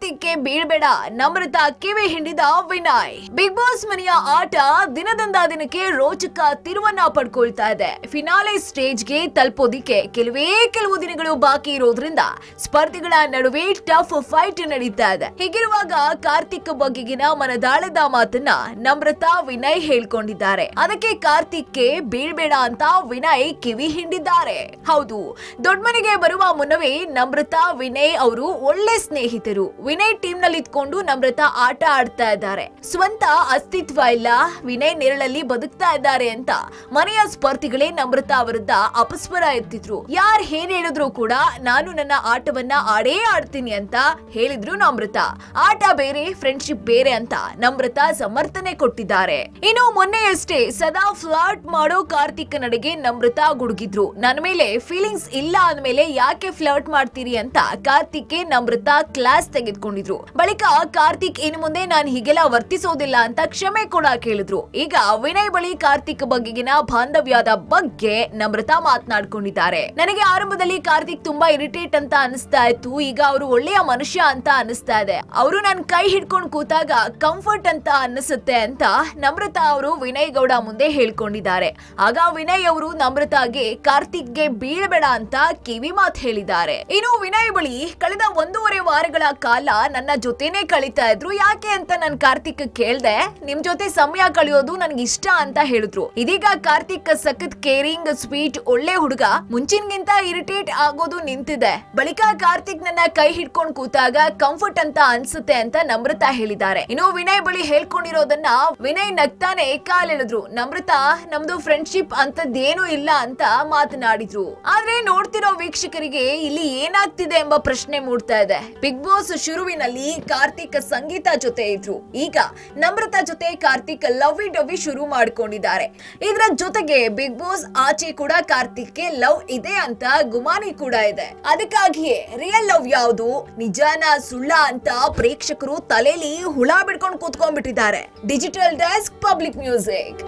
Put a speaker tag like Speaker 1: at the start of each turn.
Speaker 1: ಕಾರ್ತಿಕ್ಗೆ ಬೀಳ್ಬೇಡ. ನಮ್ರತಾ ಕಿವಿ ಹಿಂಡಿದ ವಿನಯ್. ಬಿಗ್ ಬಾಸ್ ಮನೆಯ ಆಟ ದಿನದಿಂದ ದಿನಕ್ಕೆ ರೋಚಕ ತಿರುವನ್ನ ಪಡ್ಕೊಳ್ತಾ ಇದೆ. ಫಿನಾಲೆ ಸ್ಟೇಜ್ಗೆ ತಲುಪೋದಿಕ್ಕೆ ಕೆಲವೇ ಕೆಲವು ದಿನಗಳು ಬಾಕಿ ಇರೋದ್ರಿಂದ ಸ್ಪರ್ಧಿಗಳ ನಡುವೆ ಟಫ್ ಫೈಟ್ ನಡೀತಾ ಇದೆ. ಹೀಗಿರುವಾಗ ಕಾರ್ತಿಕ್ ಬಗೆಗಿನ ಮನದಾಳದ ಮಾತನ್ನ ನಮ್ರತಾ ವಿನಯ್ ಹೇಳ್ಕೊಂಡಿದ್ದಾರೆ. ಅದಕ್ಕೆ ಕಾರ್ತಿಕ್ಗೆ ಬೀಳ್ಬೇಡ ಅಂತ ವಿನಯ್ ಕಿವಿ ಹಿಂಡಿದ್ದಾರೆ. ಹೌದು ದೊಡ್ಡ ಮನೆಗೆ ಬರುವ ಮುನ್ನವೇ ನಮ್ರತಾ ವಿನಯ್ ಅವರು ಒಳ್ಳೆ ಸ್ನೇಹಿತರು. ವಿನಯ್ ಟೀಮ್ನಲ್ಲಿ ಇದ್ಕೊಂಡು ನಮ್ರತಾ ಆಟ ಆಡ್ತಾ ಇದ್ದಾರೆ. ಸ್ವಂತ ಅಸ್ತಿತ್ವ ಇಲ್ಲ. ವಿನಯ್ ನೆರಳಲ್ಲಿ ಬದುಕ್ತಾ ಇದ್ದಾರೆ ಅಂತ ಮನೆಯ ಸ್ಪರ್ಧಿಗಳೇ ನಮ್ರತಾ ವಿರುದ್ಧ ಅಪಸ್ವರ ಎತ್ತಿದ್ರು. ಯಾರ್ ಏನ್ ಹೇಳಿದ್ರು ಕೂಡ ನಾನು ನನ್ನ ಆಟವನ್ನ ಆಡೇ ಆಡ್ತೀನಿ ಅಂತ ಹೇಳಿದ್ರು ನಮ್ರತಾ. ಆಟ ಬೇರೆ ಫ್ರೆಂಡ್ಶಿಪ್ ಬೇರೆ ಅಂತ ನಮ್ರತ ಸಮರ್ಥನೆ ಕೊಟ್ಟಿದ್ದಾರೆ. ಇನ್ನು ಮೊನ್ನೆಯಷ್ಟೇ ಸದಾ ಫ್ಲಾಟ್ ಮಾಡೋ ಕಾರ್ತಿಕ್ ನಡೆಗೆ ನಮ್ರತ ಗುಡುಗಿದ್ರು. ನನ್ನ ಮೇಲೆ ಫೀಲಿಂಗ್ಸ್ ಇಲ್ಲ ಅಂದ್ಮೇಲೆ ಯಾಕೆ ಫ್ಲರ್ಟ್ ಮಾಡ್ತೀರಿ ಅಂತ ಕಾರ್ತಿಕ್ ನಮ್ರತ ಕ್ಲಾಸ್ ತೆಗೆದುಕೊಂಡಿದ್ರು ಬಳಿಕ ಕಾರ್ತಿಕ್ ಇನ್ನು ಮುಂದೆ ನಾನು ಹೀಗೆಲ್ಲ ವರ್ತಿಸೋದಿಲ್ಲ ಅಂತ ಕ್ಷಮೆ ಕೂಡ ಕೇಳಿದ್ರು. ಈಗ ವಿನಯ್ ಬಳಿ ಕಾರ್ತಿಕ್ ಬಗೆಗಿನ ಬಾಂಧವ್ಯದ ಬಗ್ಗೆ ನಮ್ರತಾ ಮಾತನಾಡ್ಕೊಂಡಿದ್ದಾರೆ. ನನಗೆ ಆರಂಭದಲ್ಲಿ ಕಾರ್ತಿಕ್ ತುಂಬಾ ಇರಿಟೇಟ್ ಅಂತ ಅನಿಸ್ತಾ ಇತ್ತು. ಈಗ ಅವರು ಒಳ್ಳೆಯ ಮನುಷ್ಯ ಅಂತ ಅನಿಸ್ತಾ ಇದೆ. ಅವರು ನನ್ ಕೈ ಹಿಡ್ಕೊಂಡು ಕೂತಾಗ ಕಂಫರ್ಟ್ ಅಂತ ಅನ್ನಿಸುತ್ತೆ ಅಂತ ನಮ್ರತಾ ಅವರು ವಿನಯ್ ಗೌಡ ಮುಂದೆ ಹೇಳ್ಕೊಂಡಿದ್ದಾರೆ. ಆಗ ವಿನಯ್ ಅವರು ನಮ್ರತಾಗೆ ಕಾರ್ತಿಕ್ಗೆ ಬೀಳಬೇಡ ಅಂತ ಕಿವಿ ಮಾತು ಹೇಳಿದ್ದಾರೆ. ಇನ್ನು ವಿನಯ್ ಬಳಿ ಕಳೆದ ಒಂದೂವರೆ ವಾರಗಳ ಕಾಲ ನನ್ನ ಜೊತೆನೆ ಕಳೀತಾ ಇದ್ರು. ಯಾಕೆ ಅಂತ ನನ್ ಕಾರ್ತಿಕ್ ಕೇಳ್ದೆ, ನಿಮ್ ಜೊತೆ ಸಮಯ ಕಳೆಯೋದು ನನ್ಗೆ ಇಷ್ಟ ಅಂತ ಹೇಳಿದ್ರು. ಇದೀಗ ಕಾರ್ತಿಕ್ ಸಖತ್ ಕೇರಿಂಗ್ ಸ್ವೀಟ್ ಒಳ್ಳೆ ಹುಡುಗ. ಮುಂಚಿನ್ಗಿಂತ ಇರಿಟೇಟ್ ಆಗೋದು ನಿಂತಿದೆ. ಬಳಿಕ ಕಾರ್ತಿಕ್ ನನ್ನ ಕೈ ಹಿಡ್ಕೊಂಡ್ ಕೂತಾಗ ಕಂಫರ್ಟ್ ಅಂತ ಅನ್ಸುತ್ತೆ ಅಂತ ನಮ್ರತಾ ಹೇಳಿದ್ದಾರೆ. ಇನ್ನು ವಿನಯ್ ಬಳಿ ಹೇಳ್ಕೊಂಡಿರೋದನ್ನ ವಿನಯ್ ನಗ್ತಾನೆ ಕಾಲೆಳೆದ್ರು ನಮ್ರತಾ, ನಮ್ದು ಫ್ರೆಂಡ್ಶಿಪ್ ಅಂತದ್ದೇನು ಇಲ್ಲ ಅಂತ ಮಾತನಾಡಿದ್ರು. ಆದ್ರೆ ನೋಡ್ತಿರೋ ವೀಕ್ಷಕರಿಗೆ ಇಲ್ಲಿ ಏನಾಗ್ತಿದೆ ಎಂಬ ಪ್ರಶ್ನೆ ಮೂಡ್ತಾ ಇದೆ. ಬಿಗ್ ಬಾಸ್ ಶುರುವಿನಲ್ಲಿ ಕಾರ್ತಿಕ್ ಸಂಗೀತ ಜೊತೆ ಇದ್ರು. ಈಗ ನಮ್ರತಾ ಜೊತೆ ಕಾರ್ತಿಕ್ ಲವ್ ಡವಿ ಶುರು ಮಾಡ್ಕೊಂಡಿದ್ದಾರೆ. ಇದರ ಜೊತೆಗೆ ಬಿಗ್ ಬಾಸ್ ಆಚೆ ಕೂಡ ಕಾರ್ತಿಕ್ಗೆ ಲವ್ ಇದೆ ಅಂತ ಗುಮಾನಿ ಕೂಡ ಇದೆ. ಅದಕ್ಕಾಗಿಯೇ ರಿಯಲ್ ಲವ್ ಯಾವುದು? ನಿಜಾನ, ಸುಳ್ಳ ಅಂತ ಪ್ರೇಕ್ಷಕರು ತಲೆಯಲ್ಲಿ ಹುಳ ಬಿಡ್ಕೊಂಡು ಕೂತ್ಕೊಂಡ್ಬಿಟ್ಟಿದ್ದಾರೆ. Digital desk public music